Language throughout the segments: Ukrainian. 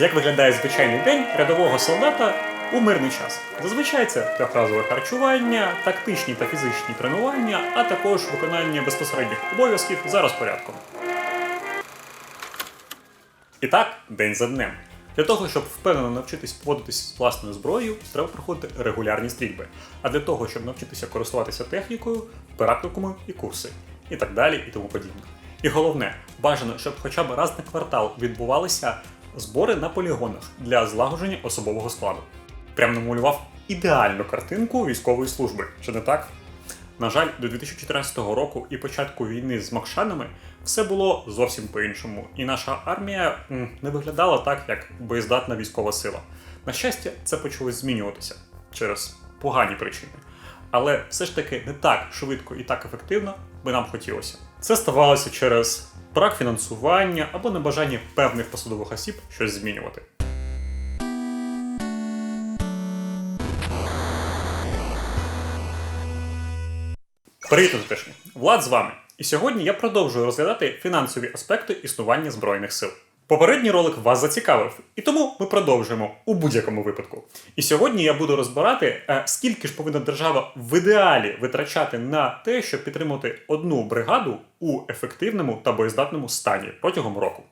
Як виглядає звичайний день рядового солдата у мирний час? Зазвичай це трьохразове харчування, тактичні та фізичні тренування, а також виконання безпосередніх обов'язків за розпорядком. І так, день за днем. Для того, щоб впевнено навчитись поводитись з власною зброєю, треба проходити регулярні стрільби. А для того, щоб навчитися користуватися технікою, практикуми і курси, і так далі, і тому подібне. І головне, бажано, щоб хоча б раз на квартал відбувалися збори на полігонах для злагодження особового складу. Прям намалював ідеальну картинку військової служби, чи не так? На жаль, до 2014 року і початку війни з Мокшанами все було зовсім по-іншому, і наша армія не виглядала так, як боєздатна військова сила. На щастя, це почало змінюватися через погані причини. Але все ж таки не так швидко і так ефективно би нам хотілося. Це ставалося через брак фінансування або небажання певних посадових осіб щось змінювати. Привіт, тутешні! Влад з вами. І сьогодні я продовжую розглядати фінансові аспекти існування Збройних сил. Попередній ролик вас зацікавив, і тому ми продовжуємо у будь-якому випадку. І сьогодні я буду розбирати, е, скільки ж повинна держава в ідеалі витрачати на те, щоб підтримати одну бригаду у ефективному та боєздатному стані протягом року.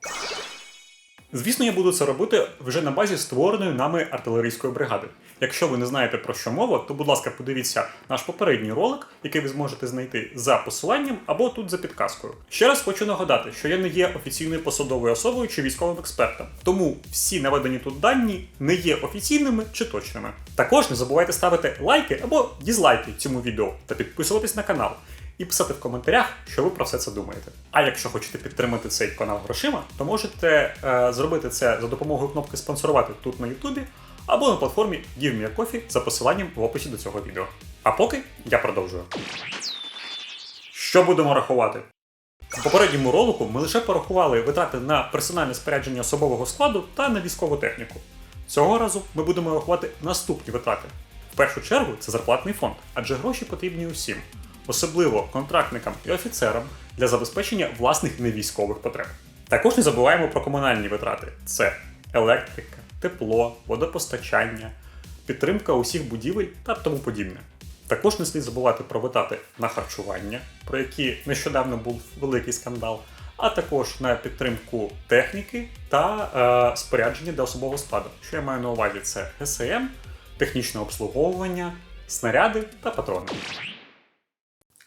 Звісно, я буду це робити вже на базі створеної нами артилерійської бригади. Якщо ви не знаєте про що мова, то будь ласка, подивіться наш попередній ролик, який ви зможете знайти за посиланням або тут за підказкою. Ще раз хочу нагадати, що я не є офіційною посадовою особою чи військовим експертом, тому всі наведені тут дані не є офіційними чи точними. Також не забувайте ставити лайки або дізлайки цьому відео та підписуватись на канал і писати в коментарях, що ви про все це думаєте. А якщо хочете підтримати цей канал грошима, то можете е, зробити це за допомогою кнопки спонсорувати тут на Ютубі або на платформі Give за посиланням в описі до цього відео. А поки я продовжую. Що будемо рахувати? У попередньому ролику ми лише порахували витрати на персональне спорядження особового складу та на військову техніку. Цього разу ми будемо рахувати наступні витрати. В першу чергу це зарплатний фонд, адже гроші потрібні усім, особливо контрактникам і офіцерам для забезпечення власних невійськових потреб. Також не забуваємо про комунальні витрати: це електрика, тепло, водопостачання, підтримка усіх будівель та тому подібне. Також не слід забувати про витрати на харчування, про які нещодавно був великий скандал, а також на підтримку техніки та е, спорядження для особового складу. Що я маю на увазі, це ГСМ, технічне обслуговування, снаряди та патрони.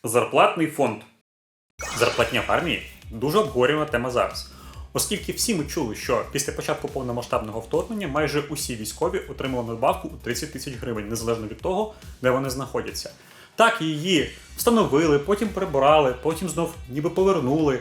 Зарплатний фонд. Зарплатня в армії дуже обговорювана тема зараз. Оскільки всі ми чули, що після початку повномасштабного вторгнення майже усі військові отримали надбавку у 30 тисяч гривень, незалежно від того, де вони знаходяться. Так, її встановили, потім прибрали, потім знов ніби повернули.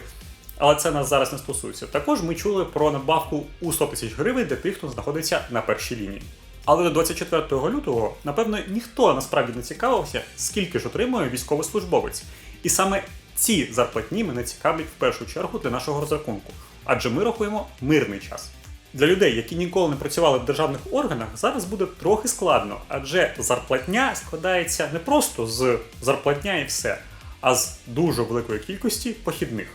Але це нас зараз не стосується. Також ми чули про надбавку у 100 тисяч гривень для тих, хто знаходиться на першій лінії. Але до 24 лютого, напевно, ніхто насправді не цікавився, скільки ж отримує військовослужбовець. І саме ці зарплатні мене цікавлять в першу чергу для нашого розрахунку, адже ми рахуємо мирний час. Для людей, які ніколи не працювали в державних органах, зараз буде трохи складно, адже зарплатня складається не просто з зарплатня і все, а з дуже великої кількості похідних.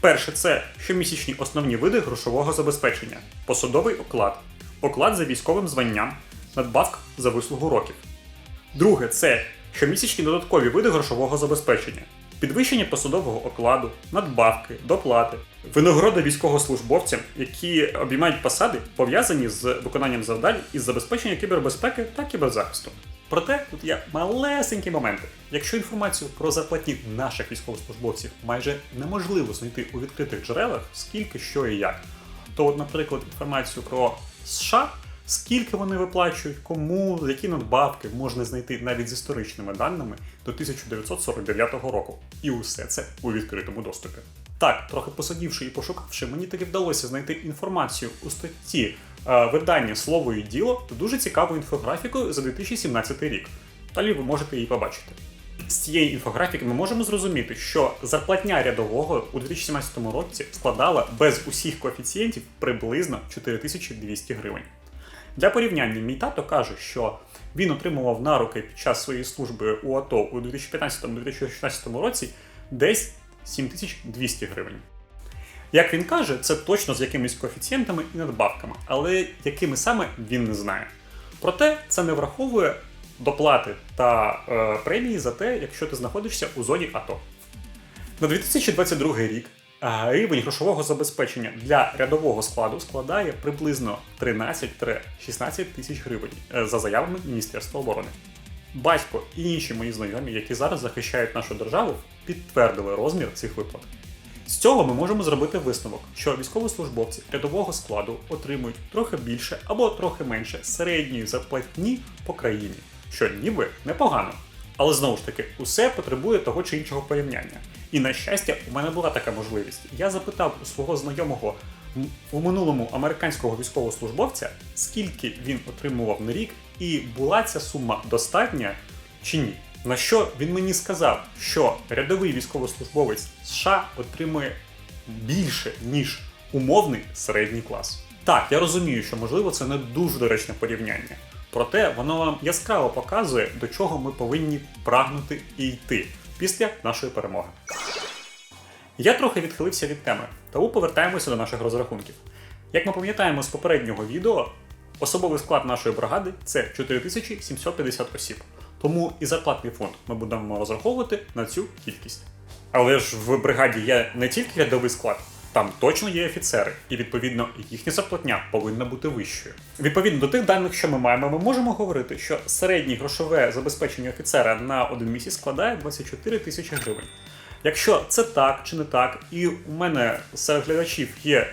Перше це щомісячні основні види грошового забезпечення, посадовий оклад, оклад за військовим званням, надбавка за вислугу років. Друге це щомісячні додаткові види грошового забезпечення, підвищення посадового окладу, надбавки, доплати, винагорода військовослужбовцям, які обіймають посади, пов'язані з виконанням завдань із забезпечення кібербезпеки та кіберзахисту. Проте тут є малесенькі моменти. Якщо інформацію про зарплатні наших військовослужбовців майже неможливо знайти у відкритих джерелах, скільки, що і як, то, от, наприклад, інформацію про США, скільки вони виплачують, кому, які надбавки можна знайти навіть з історичними даними до 1949 року. І усе це у відкритому доступі. Так, трохи посидівши і пошукавши, мені таки вдалося знайти інформацію у статті е, видання Слово і діло з дуже цікавою інфографікою за 2017 рік. Далі ви можете її побачити. З цієї інфографіки ми можемо зрозуміти, що зарплатня рядового у 2017 році складала без усіх коефіцієнтів приблизно 4200 гривень. Для порівняння, мій тато каже, що він отримував на руки під час своєї служби у АТО у 2015-2016 році десь 7200 гривень. Як він каже, це точно з якимись коефіцієнтами і надбавками, але якими саме він не знає. Проте це не враховує доплати та е, премії за те, якщо ти знаходишся у зоні АТО. На 2022 рік рівень грошового забезпечення для рядового складу складає приблизно 13-16 тисяч гривень е, за заявами Міністерства оборони. Батько і інші мої знайомі, які зараз захищають нашу державу, підтвердили розмір цих виплат. З цього ми можемо зробити висновок, що військовослужбовці рядового складу отримують трохи більше або трохи менше середньої зарплатні по країні, що ніби непогано. Але знову ж таки, усе потребує того чи іншого порівняння. І на щастя, у мене була така можливість. Я запитав у свого знайомого у минулому американського військовослужбовця, скільки він отримував на рік, і була ця сума достатня чи ні. На що він мені сказав, що рядовий військовослужбовець США отримує більше, ніж умовний середній клас. Так, я розумію, що можливо це не дуже доречне порівняння. Проте воно вам яскраво показує, до чого ми повинні прагнути і йти після нашої перемоги. Я трохи відхилився від теми, тому повертаємося до наших розрахунків. Як ми пам'ятаємо з попереднього відео, особовий склад нашої бригади це 4750 осіб. Тому і зарплатний фонд ми будемо розраховувати на цю кількість. Але ж в бригаді є не тільки рядовий склад, там точно є офіцери, і відповідно їхня зарплатня повинна бути вищою. Відповідно до тих даних, що ми маємо, ми можемо говорити, що середнє грошове забезпечення офіцера на один місяць складає 24 тисячі гривень. Якщо це так чи не так, і у мене серед глядачів є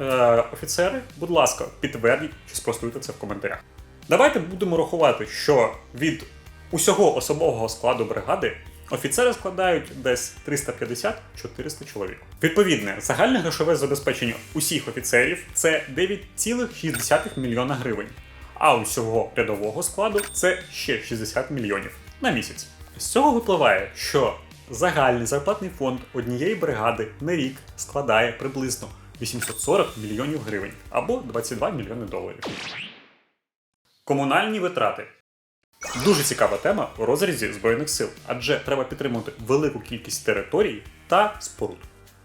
е, офіцери, будь ласка, підтвердіть чи спростуйте це в коментарях. Давайте будемо рахувати, що від усього особового складу бригади офіцери складають десь 350-400 чоловік. Відповідне, загальне грошове забезпечення усіх офіцерів це 9,6 мільйона гривень, а усього рядового складу це ще 60 мільйонів на місяць. З цього випливає, що загальний зарплатний фонд однієї бригади на рік складає приблизно 840 мільйонів гривень або 22 мільйони доларів. Комунальні витрати. Дуже цікава тема у розрізі Збройних сил, адже треба підтримувати велику кількість територій та споруд.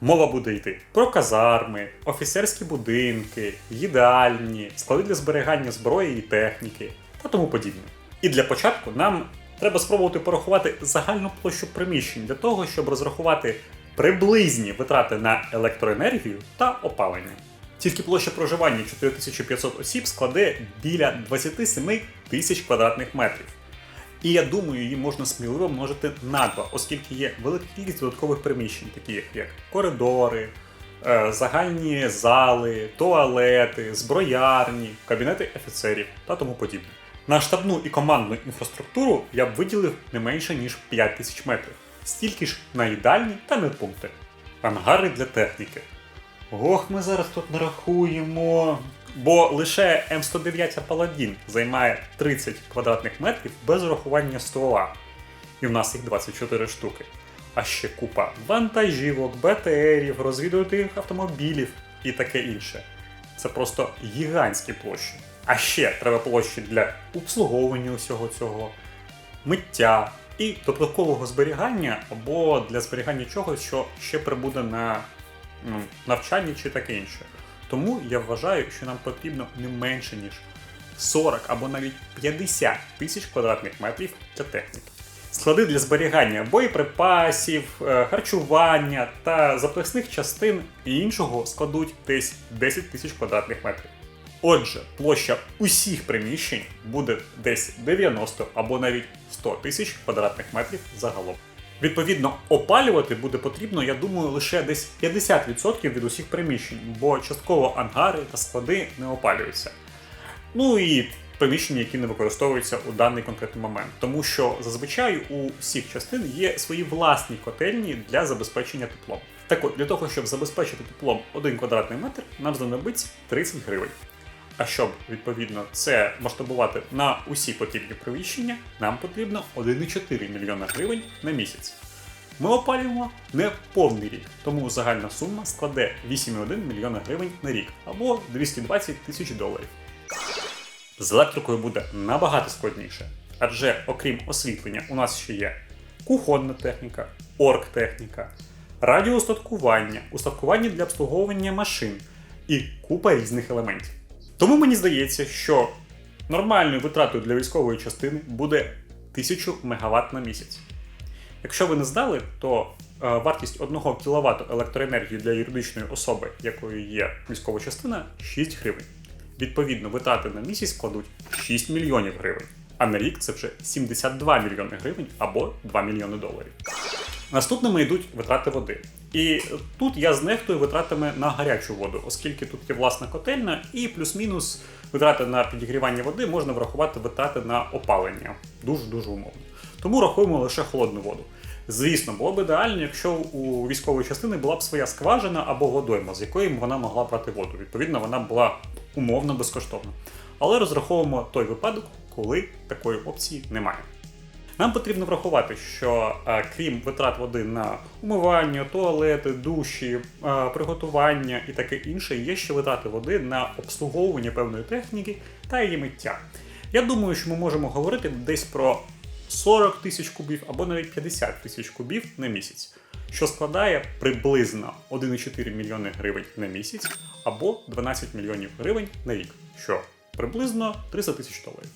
Мова буде йти про казарми, офіцерські будинки, їдальні, склади для зберігання зброї і техніки та тому подібне. І для початку нам треба спробувати порахувати загальну площу приміщень для того, щоб розрахувати приблизні витрати на електроенергію та опалення. Тільки площа проживання 4500 осіб складе біля 27 тисяч квадратних метрів. І я думаю, її можна сміливо множити на два, оскільки є велика кількість додаткових приміщень, такі як коридори, е, загальні зали, туалети, зброярні, кабінети офіцерів та тому подібне. На штабну і командну інфраструктуру я б виділив не менше ніж 5 тисяч метрів, стільки ж на їдальні та медпункти, ангари для техніки. Ох, ми зараз тут нарахуємо. Бо лише М109 Паладін займає 30 квадратних метрів без урахування ствола. І в нас їх 24 штуки. А ще купа вантажівок, БТРів, розвідувальних автомобілів і таке інше. Це просто гігантські площі. А ще треба площі для обслуговування усього цього, миття і додаткового зберігання або для зберігання чогось, що ще прибуде на навчанні чи таке інше. Тому я вважаю, що нам потрібно не менше ніж 40 або навіть 50 тисяч квадратних метрів для техніки. Склади для зберігання боєприпасів, е, харчування та запасних частин і іншого складуть десь 10 тисяч квадратних метрів. Отже, площа усіх приміщень буде десь 90 або навіть 100 тисяч квадратних метрів загалом. Відповідно, опалювати буде потрібно, я думаю, лише десь 50% від усіх приміщень, бо частково ангари та склади не опалюються. Ну і приміщення, які не використовуються у даний конкретний момент, тому що зазвичай у всіх частин є свої власні котельні для забезпечення теплом. Так от, для того, щоб забезпечити теплом 1 квадратний метр, нам знадобиться 30 гривень. А щоб відповідно це масштабувати на усі потрібні приміщення, нам потрібно 1,4 мільйона гривень на місяць. Ми опалюємо не повний рік, тому загальна сума складе 8,1 мільйона гривень на рік або 220 тисяч доларів. З електрикою буде набагато складніше, адже окрім освітлення, у нас ще є кухонна техніка, оргтехніка, радіоустаткування, устаткування для обслуговування машин і купа різних елементів. Тому мені здається, що нормальною витратою для військової частини буде 1000 МВт на місяць. Якщо ви не здали, то е, вартість 1 кВт електроенергії для юридичної особи, якою є військова частина, 6 гривень. Відповідно, витрати на місяць складуть 6 мільйонів гривень, а на рік це вже 72 мільйони гривень або 2 мільйони доларів. Наступними йдуть витрати води. І тут я знехтую витратами на гарячу воду, оскільки тут є власна котельня, і плюс-мінус витрати на підігрівання води можна врахувати витрати на опалення. Дуже-дуже умовно. Тому рахуємо лише холодну воду. Звісно, було б ідеально, якщо у військової частини була б своя скважина або водойма, з якої вона могла брати воду. Відповідно, вона була умовно безкоштовна. Але розраховуємо той випадок, коли такої опції немає. Нам потрібно врахувати, що е, крім витрат води на умивання, туалети, душі, е, приготування і таке інше, є ще витрати води на обслуговування певної техніки та її миття. Я думаю, що ми можемо говорити десь про 40 тисяч кубів або навіть 50 тисяч кубів на місяць, що складає приблизно 1,4 мільйони гривень на місяць або 12 мільйонів гривень на рік, що приблизно 300 тисяч доларів.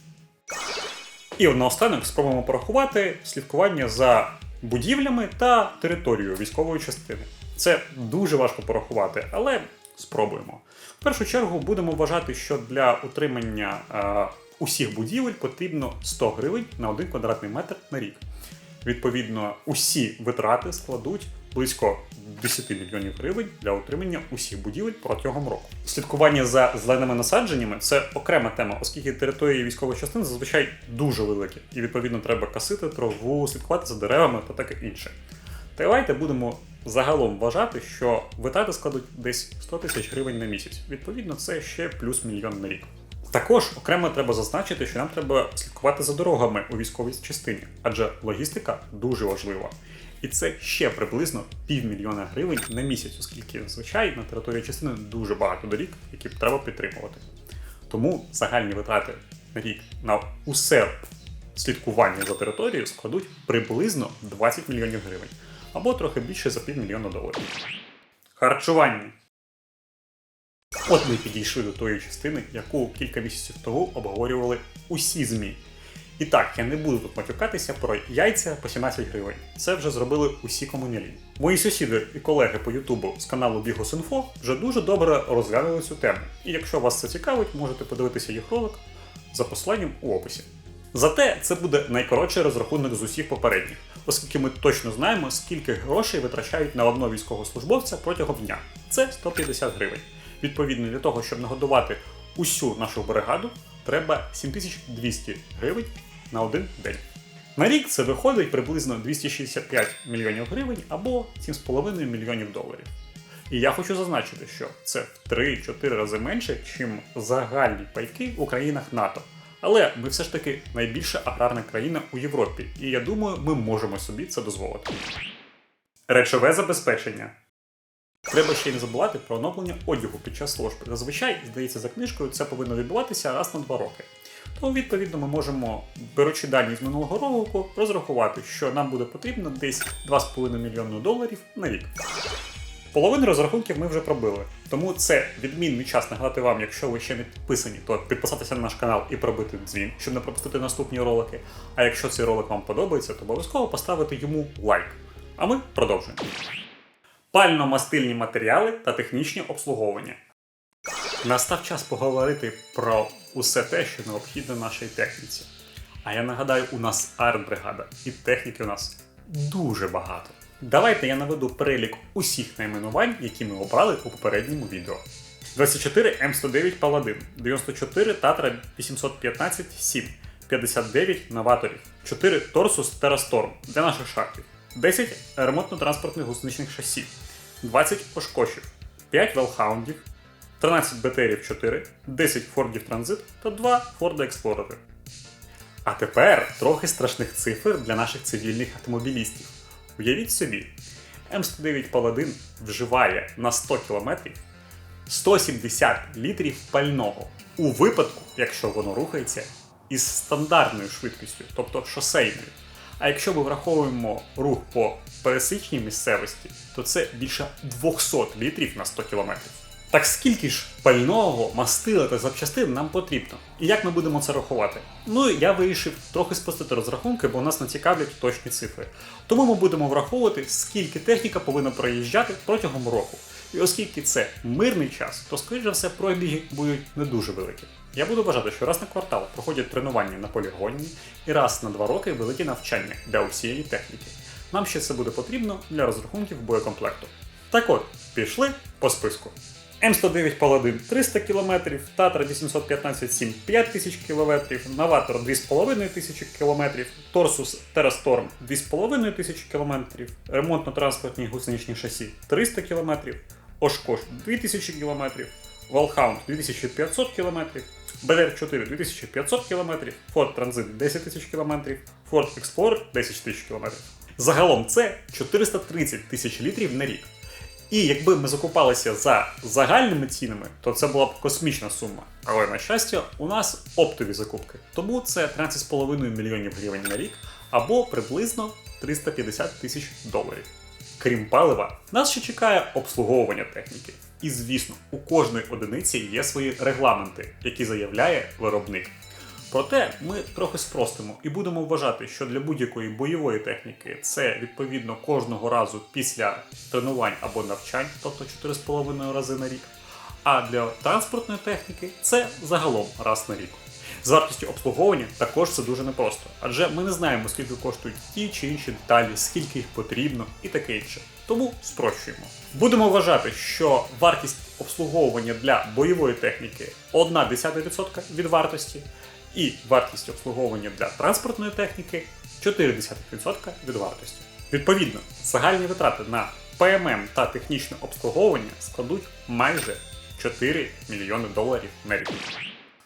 І наостанок спробуємо порахувати слідкування за будівлями та територією військової частини. Це дуже важко порахувати, але спробуємо. В першу чергу будемо вважати, що для утримання е, усіх будівель потрібно 100 гривень на 1 квадратний метр на рік. Відповідно, усі витрати складуть близько 10 мільйонів гривень для утримання усіх будівель протягом року. Слідкування за зеленими насадженнями це окрема тема, оскільки території військових частин зазвичай дуже великі, і відповідно треба касити траву, слідкувати за деревами та таке інше. Давайте будемо загалом вважати, що витрати складуть десь 100 тисяч гривень на місяць. Відповідно, це ще плюс мільйон на рік. Також окремо треба зазначити, що нам треба слідкувати за дорогами у військовій частині, адже логістика дуже важлива. І це ще приблизно півмільйона гривень на місяць, оскільки зазвичай на території частини дуже багато доріг, які треба підтримувати. Тому загальні витрати на рік на усе слідкування за територією складуть приблизно 20 мільйонів гривень або трохи більше за півмільйона доларів. Харчування. От ми підійшли до тої частини, яку кілька місяців тому обговорювали усі ЗМІ. І так, я не буду тут матюкатися про яйця по 17 гривень. Це вже зробили усі комунялі. Мої сусіди і колеги по Ютубу з каналу Бігус.Інфо вже дуже добре розглянули цю тему. І якщо вас це цікавить, можете подивитися їх ролик за посиланням у описі. Зате це буде найкоротший розрахунок з усіх попередніх, оскільки ми точно знаємо, скільки грошей витрачають на одного військовослужбовця протягом дня. Це 150 гривень. Відповідно, для того, щоб нагодувати усю нашу бригаду, треба 7200 гривень на один день. На рік це виходить приблизно 265 мільйонів гривень або 7,5 мільйонів доларів. І я хочу зазначити, що це в 3-4 рази менше, ніж загальні пайки у країнах НАТО. Але ми все ж таки найбільша аграрна країна у Європі, і я думаю, ми можемо собі це дозволити. Речове забезпечення. Треба ще й не забувати про оновлення одягу під час служби. Зазвичай, здається, за книжкою це повинно відбуватися раз на два роки. Тому, відповідно, ми можемо, беручи дані з минулого року, розрахувати, що нам буде потрібно десь 2,5 мільйони доларів на рік. Половину розрахунків ми вже пробили. Тому це відмінний час нагадати вам, якщо ви ще не підписані, то підписатися на наш канал і пробити дзвін, щоб не пропустити наступні ролики. А якщо цей ролик вам подобається, то обов'язково поставити йому лайк. А ми продовжуємо. Пально-мастильні матеріали та технічні обслуговування. Настав час поговорити про усе те, що необхідно нашій техніці. А я нагадаю, у нас арт-бригада, і техніки у нас дуже багато. Давайте я наведу перелік усіх найменувань, які ми обрали у попередньому відео. 24 М109 Паладин, 94 Татра 815 7, 59 новаторів, 4 Торсус Терасторм для наших шахтів, 10 ремонтно-транспортних гусеничних шасі, 20 Ошкошів, 5 Велхаундів, 13 БТРів 4, 10 Фордів Транзит та 2 Форда Експлорери. А тепер трохи страшних цифр для наших цивільних автомобілістів. Уявіть собі, М109 Паладин вживає на 100 км 170 літрів пального у випадку, якщо воно рухається із стандартною швидкістю, тобто шосейною. А якщо ми враховуємо рух по пересичній місцевості, то це більше 200 літрів на 100 кілометрів. Так скільки ж пального, мастила та запчастин нам потрібно? І як ми будемо це рахувати? Ну я вирішив трохи спростити розрахунки, бо нас не цікавлять точні цифри. Тому ми будемо враховувати, скільки техніка повинна проїжджати протягом року. І оскільки це мирний час, то скоріш за все пробіги будуть не дуже великі. Я буду вважати, що раз на квартал проходять тренування на полігоні і раз на два роки великі навчання для усієї техніки. Нам ще це буде потрібно для розрахунків боєкомплекту. Так от, пішли по списку. М109 Паладин 300 км, Татра 815 7 5000 км, Новатор 2500 км, Торсус Терасторм 2500 км, ремонтно-транспортні гусеничні шасі 300 км, Ошкош 2000 км, Волхаунд 2500 км, БР-4 2500 км, Ford Transit 10 тисяч км, Ford Explorer 10 тисяч км. Загалом це 430 тисяч літрів на рік. І якби ми закупалися за загальними цінами, то це була б космічна сума. Але на щастя, у нас оптові закупки. Тому це 13,5 мільйонів гривень на рік або приблизно 350 тисяч доларів. Крім палива, нас ще чекає обслуговування техніки. І звісно, у кожної одиниці є свої регламенти, які заявляє виробник. Проте ми трохи спростимо і будемо вважати, що для будь-якої бойової техніки це відповідно кожного разу після тренувань або навчань, тобто 4,5 рази на рік. А для транспортної техніки це загалом раз на рік. З вартістю обслуговування також це дуже непросто, адже ми не знаємо, скільки коштують ті чи інші деталі, скільки їх потрібно і таке інше. Тому спрощуємо. Будемо вважати, що вартість обслуговування для бойової техніки 1,1% від вартості, і вартість обслуговування для транспортної техніки 0,4% від вартості. Відповідно, загальні витрати на ПММ та технічне обслуговування складуть майже 4 мільйони доларів на рік.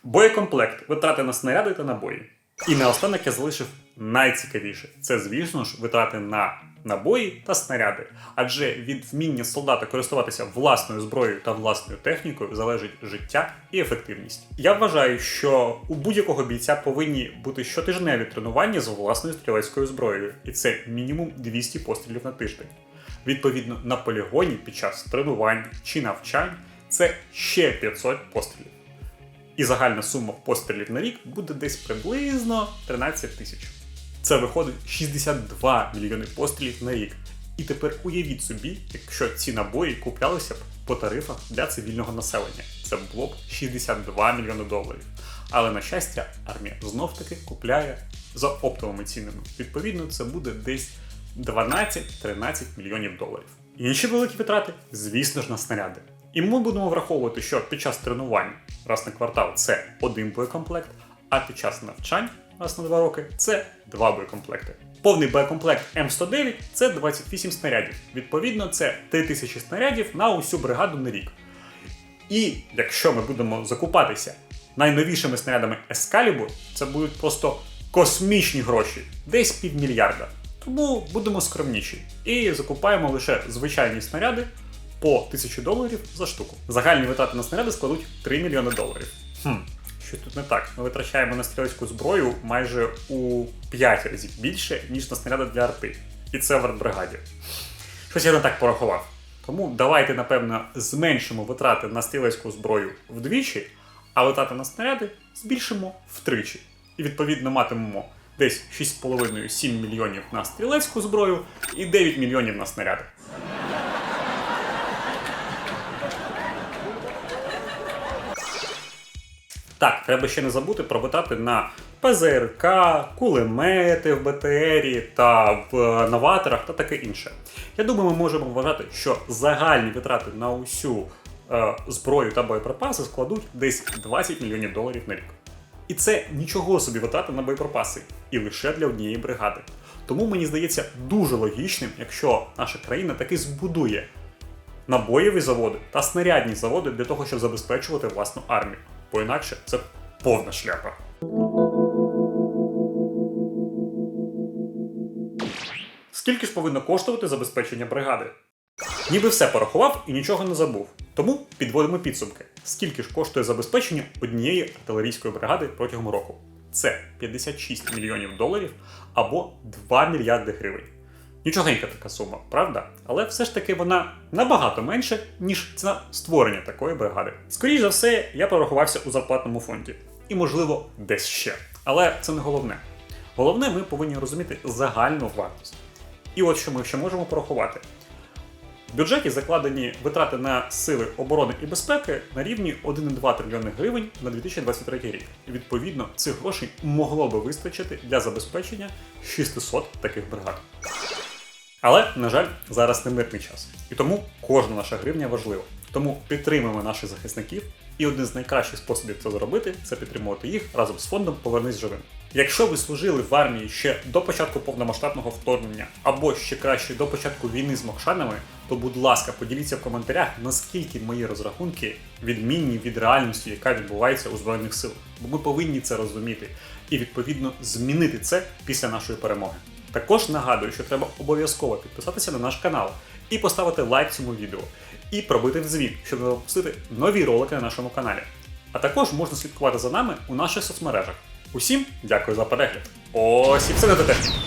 Боєкомплект, витрати на снаряди та набої. І наостанок я залишив найцікавіше це, звісно ж, витрати на набої та снаряди. Адже від вміння солдата користуватися власною зброєю та власною технікою залежить життя і ефективність. Я вважаю, що у будь-якого бійця повинні бути щотижневі тренування з власною стрілецькою зброєю, і це мінімум 200 пострілів на тиждень. Відповідно, на полігоні під час тренувань чи навчань це ще 500 пострілів. І загальна сума пострілів на рік буде десь приблизно 13 тисяч. Це виходить 62 мільйони пострілів на рік. І тепер уявіть собі, якщо ці набої куплялися б по тарифах для цивільного населення. Це було б 62 мільйони доларів. Але на щастя, армія знов таки купляє за оптовими цінами. Відповідно, це буде десь 12-13 мільйонів доларів. Інші великі витрати, звісно ж, на снаряди. І ми будемо враховувати, що під час тренувань раз на квартал це один боєкомплект, а під час навчань раз на два роки це два боєкомплекти. Повний боєкомплект М109 це 28 снарядів. Відповідно, це 3000 снарядів на усю бригаду на рік. І якщо ми будемо закупатися найновішими снарядами Excalibur, це будуть просто космічні гроші, десь півмільярда. Тому будемо скромніші і закупаємо лише звичайні снаряди по 1000 доларів за штуку. Загальні витрати на снаряди складуть 3 мільйони доларів. Хм, щось тут не так. Ми витрачаємо на стрілецьку зброю майже у 5 разів більше, ніж на снаряди для арти. І це в артбригаді. Щось я не так порахував. Тому давайте, напевно, зменшимо витрати на стрілецьку зброю вдвічі, а витрати на снаряди збільшимо втричі. І відповідно матимемо десь 6,5-7 мільйонів на стрілецьку зброю і 9 мільйонів на снаряди. Так, треба ще не забути про витрати на ПЗРК, кулемети в БТРі та в новаторах та таке інше. Я думаю, ми можемо вважати, що загальні витрати на усю е, зброю та боєприпаси складуть десь 20 мільйонів доларів на рік. І це нічого собі витрати на боєприпаси, і лише для однієї бригади. Тому мені здається дуже логічним, якщо наша країна таки збудує набоєві заводи та снарядні заводи для того, щоб забезпечувати власну армію. Бо інакше це повна шляпа. Скільки ж повинно коштувати забезпечення бригади? Ніби все порахував і нічого не забув. Тому підводимо підсумки. Скільки ж коштує забезпечення однієї артилерійської бригади протягом року? Це 56 мільйонів доларів або 2 мільярди гривень. Нічогенька така сума, правда? Але все ж таки вона набагато менше, ніж ціна створення такої бригади. Скоріше за все, я порахувався у зарплатному фонді. І, можливо, десь ще. Але це не головне. Головне, ми повинні розуміти загальну вартість. І от що ми ще можемо порахувати. В бюджеті закладені витрати на сили оборони і безпеки на рівні 1,2 трильйони гривень на 2023 рік. Відповідно цих грошей могло би вистачити для забезпечення 600 таких бригад. Але, на жаль, зараз не мирний час. І тому кожна наша гривня важлива. Тому підтримуємо наших захисників, і один з найкращих способів це зробити це підтримувати їх разом з фондом Повернись живим. Якщо ви служили в армії ще до початку повномасштабного вторгнення, або ще краще до початку війни з Мокшанами, то будь ласка, поділіться в коментарях, наскільки мої розрахунки відмінні від реальності, яка відбувається у Збройних силах. Бо ми повинні це розуміти і відповідно змінити це після нашої перемоги. Також нагадую, що треба обов'язково підписатися на наш канал і поставити лайк цьому відео, і пробити дзвін, щоб не пропустити нові ролики на нашому каналі. А також можна слідкувати за нами у наших соцмережах. Усім дякую за перегляд. Ось і все на техніку.